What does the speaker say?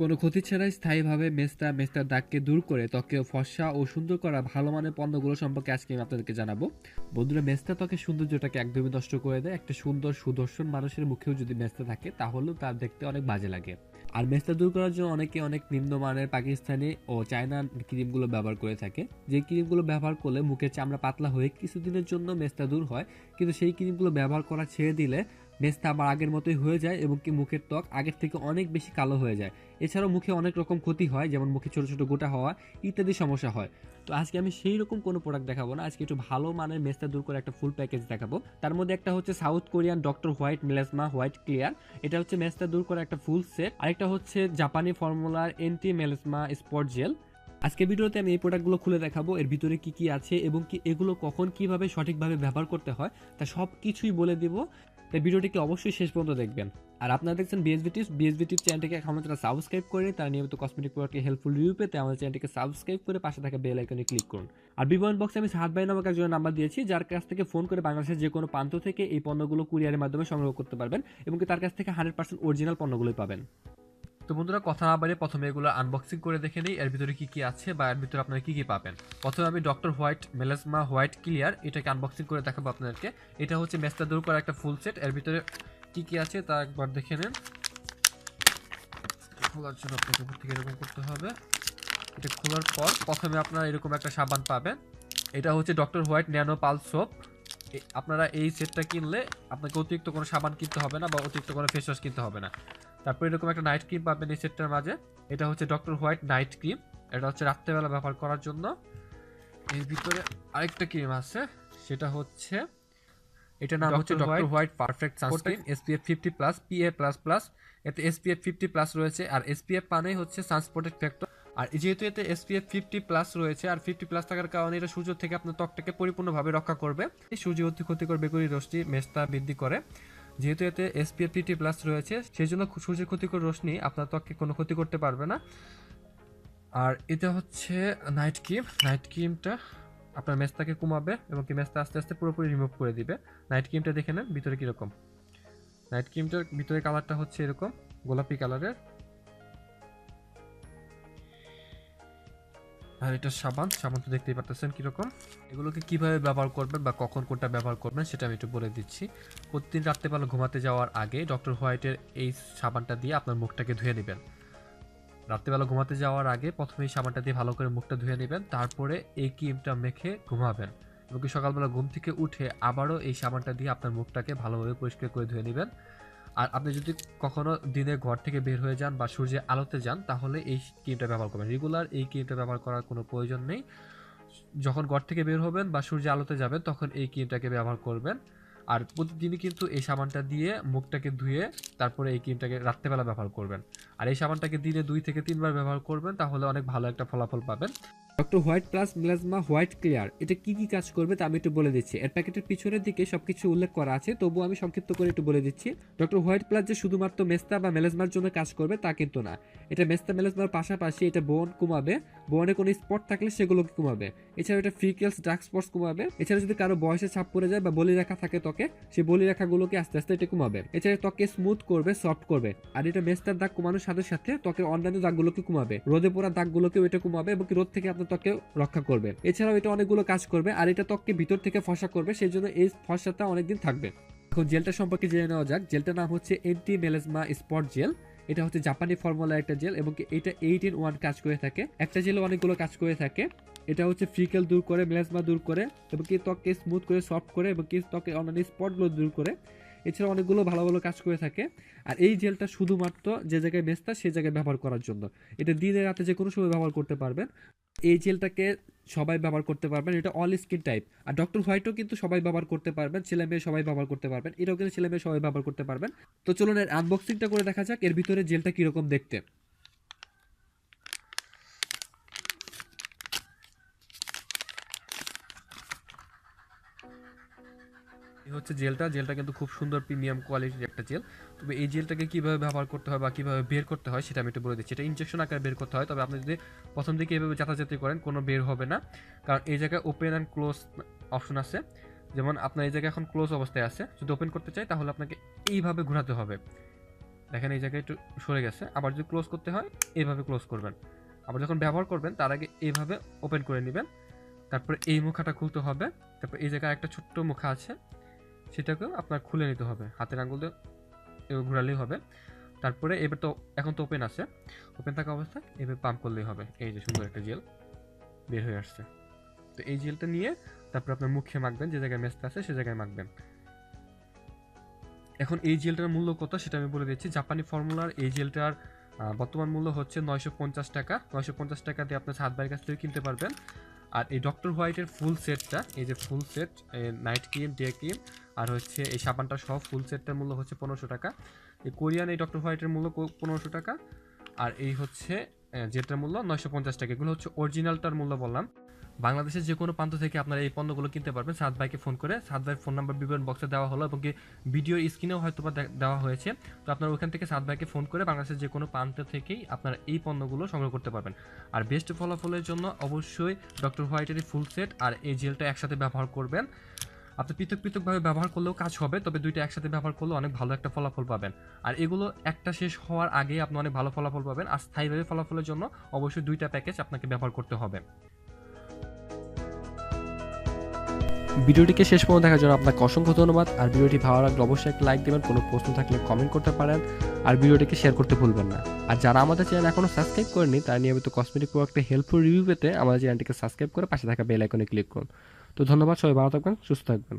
কোনো ক্ষতি ছাড়াই স্থায়ীভাবে মেস্তা মেস্তার দাগকে দূর করে ত্বকে ফর্সা ও সুন্দর করা ভালো মানের পণ্যগুলো সম্পর্কে আজকে আমি আপনাদেরকে জানাব। বন্ধুরা মেস্তা ত্বকের সৌন্দর্যটাকে একদমই নষ্ট করে দেয়। একটা সুন্দর সুদর্শন মানুষের মুখেও যদি মেস্তা থাকে, তাহলেও তার দেখতে অনেক বাজে লাগে। আর মেস্তা দূর করার জন্য অনেকে অনেক নিম্নমানের পাকিস্তানি ও চায়না ক্রিমগুলো ব্যবহার করে থাকে। যে ক্রিমগুলো ব্যবহার করলে মুখের চামড়া পাতলা হয়ে কিছুদিনের জন্য মেস্তা দূর হয়, কিন্তু সেই ক্রিমগুলো ব্যবহার করা ছেড়ে দিলে মেস্তা আবার আগের মতোই হয়ে যায় এবং কি মুখের ত্বক আগের থেকে অনেক বেশি কালো হয়ে যায়। এছাড়াও মুখে অনেক রকম ক্ষতি হয়, যেমন মুখে ছোট ছোট গোটা হওয়া ইত্যাদি সমস্যা হয়। তো আজকে আমি সেই রকম কোনো প্রোডাক্ট দেখাবো না, আজকে একটু ভালো মানের মেস্তা দূর করে একটা ফুল প্যাকেজ দেখাবো। তার মধ্যে একটা হচ্ছে South Korean doctor white melasma white clear এটা হচ্ছে মেস্তা দূর করে একটা ফুল সেট আরেকটা হচ্ছে জাপানি ফর্মুলার এন্টি মেলাসমা স্পট জেল আজকে ভিডিওতে আমি এই প্রোডাক্টগুলো খুলে দেখাবো, এর ভিতরে কি কি আছে এবং কি এগুলো কখন কীভাবে সঠিকভাবে ব্যবহার করতে হয়, তা সব কিছুই বলে দিব। তাই ভিডিওটিকে অবশ্যই শেষ পর্যন্ত দেখবেন। আর আপনারা দেখছেন বিএসবি টিপস বিএসবি টিপস চ্যানেলটিকে এখন তারা সাবস্ক্রাইব করে তারা নিয়মিত কসমেটিক প্রোডাক্টকে হেল্পফুল রিভিউ পেতে আমাদের চ্যানেলটিকে সাবস্ক্রাইব করে পাশে থাকা বেল আইকনে ক্লিক করুন। আর বিবরণ বক্সে আমি সাহাদ ভাই নামক একজনের নাম্বার দিয়েছি, যার কাছ থেকে ফোন করে বাংলাদেশের যে কোনো প্রান্ত থেকে এই পণ্যগুলো কুরিয়ারের মাধ্যমে সংগ্রহ করতে পারবেন এবং তার কাছ থেকে হান্ড্রেড পার্সেন্ট অরিজিনাল পণ্যগুলোই পাবেন। তো বন্ধুরা, কথা না বাড়িয়ে প্রথমে এগুলো আনবক্সিং করে দেখে নিই। এর ভিতরে কি কি আছে বা এর ভিতরে আপনারা কি কি পাবেন? প্রথমে আমি doctor white melasma white clear এটাকে আনবক্সিং করে দেখাবো আপনাদেরকে। এটা হচ্ছে মেস্তা দূর করা একটা ফুল সেট এর ভিতরে কি কি আছে তা একবার দেখে নেন। খোলার জন্য আপনাকে উপর থেকে এরকম করতে হবে। এটা খোলার পর প্রথমে আপনারা এরকম একটা সাবান পাবেন। এটা হচ্ছে doctor white nano pearl soap আপনারা এই সেটটা কিনলে আপনাকে অতিরিক্ত কোনো সাবান কিনতে হবে না বা অতিরিক্ত কোনো ফেস ওয়াশ কিনতে হবে না। তারপর এরকম একটা নাইট ক্রিম পাবেন এই সেটটার মাঝে। এটা হচ্ছে ডক্টর হোয়াইট নাইট ক্রিম এটা হচ্ছে রাত্রেবেলা ব্যবহার করার জন্য। এর ভিতরে আরেকটা ক্রিম আছে সেটা হচ্ছে এটা নাম হচ্ছে Doctor White perfect sunscreen SPF fifty plus PA plus plus এতে এসপিএফ ফিফটি প্লাস রয়েছে আর এসপিএফ মানেই হচ্ছে সানস্পোর্টেড ফ্যাক্টর আর যেহেতু এতে এসপিএফ ফিফটি প্লাস রয়েছে আর ফিফটি প্লাস থাকার কারণে এটা সূর্য থেকে আপনার ত্বকটাকে পরিপূর্ণভাবে রক্ষা করবে। এই সূর্য অতি ক্ষতিকর বেগুনি রশ্মি মেস্তা বৃদ্ধি করে। যেহেতু এতে এসপিএফ ফিফটি প্লাস রয়েছে সেই জন্য সূর্যের ক্ষতিকর রশ্মি আপনার ত্বককে কোনো ক্ষতি করতে পারবে না। আর এটা হচ্ছে নাইট ক্রিম নাইট ক্রিমটা আপনার মেস্তাকে কমাবে এবং কি মেস্তা আস্তে আস্তে পুরোপুরি রিমুভ করে দিবে। নাইট ক্রিমটা দেখে নেন ভিতরে কীরকম। নাইট ক্রিমটার ভিতরে কালারটা হচ্ছে এরকম, গোলাপি কালারের আর এটা সাবান সাবান তো দেখতেই পারতেছেন কীরকম। এগুলোকে কীভাবে ব্যবহার করবেন বা কখন কোনটা ব্যবহার করবেন সেটা আমি একটু বলে দিচ্ছি। প্রতিদিন রাত্রেবেলা ঘুমাতে যাওয়ার আগে ডক্টর হোয়াইটের এই সাবানটা দিয়ে আপনার মুখটাকে ধুয়ে নেবেন। রাত্রেবেলা ঘুমাতে যাওয়ার আগে প্রথমে এই সাবানটা দিয়ে ভালো করে মুখটা ধুয়ে নেবেন, তারপরে এই ক্রিমটা মেখে ঘুমাবেন। এবং সকালবেলা ঘুম থেকে উঠে আবারও এই সাবানটা দিয়ে আপনার মুখটাকে ভালোভাবে পরিষ্কার করে ধুয়ে নেবেন। আর আপনি যদি কখনো দিনে ঘর থেকে বের হয়ে যান বা সূর্যের আলোতে যান, তাহলে এই ক্রিমটা ব্যবহার করবেন। রেগুলার এই ক্রিমটা ব্যবহার করার কোনো প্রয়োজন নেই। যখন ঘর থেকে বের হবেন বা সূর্যের আলোতে যাবেন, তখন এই ক্রিমটাকে ব্যবহার করবেন। আর প্রতিদিনই কিন্তু এই সাবানটা দিয়ে মুখটাকে ধুয়ে তারপরে এই ক্রিমটাকে রাত্রেবেলা ব্যবহার করবেন। আর এই সাবানটাকে দিনে দুই থেকে তিনবার ব্যবহার করবেন, তাহলে অনেক ভালো একটা ফলাফল পাবেন। Doctor white plus melasma white clear এটা কি কি কাজ করবে তা আমি একটু বলে দিচ্ছি। এর প্যাকেটের পিছনের দিকে সবকিছু উল্লেখ করা আছে তবুও আমি সংক্ষিপ্ত করে একটু বলে দিচ্ছি। ডক্টর হোয়াইট প্লাস যে শুধুমাত্র মেস্তা বা মেলেজমার জন্য কাজ করবে তা কিন্তু না। এটা মেস্তা মেলেজমার পাশাপাশি এটা বোন কমাবে। বোনে কোনো স্পট থাকলে সেগুলোকে কমাবে। এছাড়া এটা ফ্রিকেলস ডার্ক স্পটস কমাবে। এছাড়া যদি কারও বয়সে ছাপ পড়ে যায় বা বলি রেখা থাকে ত্বকে, সেই বলি রেখাগুলোকে আস্তে আস্তে এটা কমাবে। এছাড়া ত্বকে স্মুথ করবে সফট করবে। আর এটা মেস্তার দাগ কমানোর সাথে সাথে ত্বকের অন্যান্য দাগগুলোকে কমাবে। রোদে পড়া দাগগুলোকেও এটা কমাবে এবং রোদ থেকে আপনার ত্বকে রক্ষা করবে। এছাড়াও এটা অনেকগুলো কাজ করবে আর এটা ত্বককে ভিতর থেকে ফসা করবে সেই জন্য এই ফসাটা অনেকদিন থাকবে। এখন জেলটা সম্পর্কে জেনে নেওয়া যাক। জেলটার নাম হচ্ছে এন্টি মেলেজমা স্পট জেল এটা হচ্ছে জাপানি ফর্মুলা একটা জেল এবং এটা এইট ইন ওয়ান কাজ করে থাকে। একটা জেলে অনেকগুলো কাজ করে থাকে। এটা হচ্ছে ফ্রিকেল দূর করে মেলাজমা দূর করে এবং কি ত্বককে স্মুথ করে সফট করে এবং কি ত্বকের অন্যান্য স্পটগুলো দূর করে। এছাড়া অনেকগুলো ভালো ভালো কাজ করে থাকে। আর এই জেলটা শুধুমাত্র যে জায়গায় মেস্তা সেই জায়গায় ব্যবহার করার জন্য। এটা দিনে রাতে যে কোনো সময় ব্যবহার করতে পারবেন। এই জেলটাকে সবাই ব্যবহার করতে পারবেন। এটা অল স্কিন টাইপ আর ডক্টর হোয়াইটও কিন্তু সবাই ব্যবহার করতে পারবেন, ছেলে মেয়ে সবাই ব্যবহার করতে পারবেন, এটাও কিন্তু ছেলে মেয়ে সবাই ব্যবহার করতে পারবেন। তো চলুন এর আনবক্সিংটা করে দেখা যাক, এর ভিতরে জেলটা কীরকম দেখতে। হচ্ছে জেলটা। জেলটা কিন্তু খুব সুন্দর প্রিমিয়াম কোয়ালিটির একটা জেল। তবে এই জেলটাকে কীভাবে ব্যবহার করতে হয় বা কীভাবে বের করতে হয় সেটা আমি একটু বলে দিচ্ছি। এটা ইনজেকশন আকারে বের করতে হয়, তবে আপনি যদি প্রথম দিকে এভাবে যাতাযাতি করেন, কোনো বের হবে না। কারণ এই জায়গায় ওপেন অ্যান্ড ক্লোজ অপশন আছে। যেমন আপনার এই জায়গায় এখন ক্লোজ অবস্থায় আছে। যদি ওপেন করতে চাই, তাহলে আপনাকে এইভাবে ঘোরাতে হবে। দেখেন এই জায়গায় একটু সরে গেছে। আবার যদি ক্লোজ করতে হয়, এইভাবে ক্লোজ করবেন। আবার যখন ব্যবহার করবেন, তার আগে এইভাবে ওপেন করে নেবেন। তারপরে এই মুখাটা খুলতে হবে। তারপর এই জায়গায় একটা ছোট্ট মুখা আছে। সেটাকেও আপনার খুলে নিতে হবে। হাতের আঙুল দিয়ে ঘোরালেই হবে। তারপরে এবার তো এখন তো ওপেন আছে। ওপেন থাকা অবস্থায় এবার পাম্প করলেই হবে। এই যে সুন্দর একটা জেল বের হয়ে আসছে। তো এই জেলটা নিয়ে তারপর আপনার মুখে মাখবেন, যে জায়গায় মেসটা আছে সে জায়গায় মাখবেন। এখন এই জেলটার মূল্য কত সেটা আমি বলে দিচ্ছি। জাপানি ফর্মুলার এই জেলটার বর্তমান মূল্য হচ্ছে নয়শো পঞ্চাশ টাকা। নয়শো পঞ্চাশ টাকা দিয়ে আপনার ছাদ বাড়ির কাছ থেকে কিনতে পারবেন। আর এই ডক্টর হোয়াইটের ফুল সেটটা এই যে full set night cream day cream আর হচ্ছে এই সাবানটা সব ফুল সেটটার মূল্য হচ্ছে পনেরোশো টাকা। এই কোরিয়ান এই ডক্টর হোয়াইটের মূল্য পনেরোশো টাকা। আর এই হচ্ছে যেটার মূল্য নয়শো পঞ্চাশ টাকা। এগুলো হচ্ছে অরিজিনালটার মূল্য বললাম। বাংলাদেশের যে কোনো প্রান্ত থেকে আপনারা এই পণ্যগুলো কিনতে পারবেন। সাদ ভাইকে ফোন করে, সাদ ভাইয়ের ফোন নাম্বার বিবরণ বক্সে দেওয়া হলো এবং কি ভিডিওর স্ক্রিনেও হয়তো বা দেওয়া হয়েছে। তো আপনারা ওখান থেকে সাদ ভাইকে ফোন করে বাংলাদেশের যে কোনো প্রান্ত থেকেই আপনারা এই পণ্যগুলো সংগ্রহ করতে পারবেন। আর বেস্ট ফলাফলের জন্য অবশ্যই ডক্টর হোয়াইটের ফুল সেট আর এই জেলটা একসাথে ব্যবহার করবেন। আপনি পৃথক পৃথকভাবে ব্যবহার করলেও কাজ হবে, তবে দুইটা একসাথে ব্যবহার করলেও অনেক ভালো একটা ফলাফল পাবেন। আর এগুলো একটা শেষ হওয়ার আগে আপনি অনেক ভালো ফলাফল পাবেন। আর স্থায়ীভাবে ফলাফলের জন্য অবশ্যই দুইটা প্যাকেজ আপনাকে ব্যবহার করতে হবে। ভিডিওটিকে শেষ পর্যন্ত দেখার জন্য আপনাকে অসংখ্য ধন্যবাদ। আর ভিডিওটি ভালো লাগলে অবশ্যই একটা লাইক দেবেন, কোনো প্রশ্ন থাকলে কমেন্ট করতে পারেন। আর ভিডিওটিকে শেয়ার করতে ভুলবেন না। আর যারা আমাদের চ্যানেল এখনও সাবস্ক্রাইব করেনি তারা নিয়মিত কসমেটিক প্রোডাক্টে হেল্পফুল রিভিউ পেতে আমাদের চ্যানেলটিকে সাবস্ক্রাইব করে পাশে থাকা বেল আইকনে ক্লিক করুন। তো ধন্যবাদ, সবাই ভালো থাকবেন, সুস্থ থাকবেন।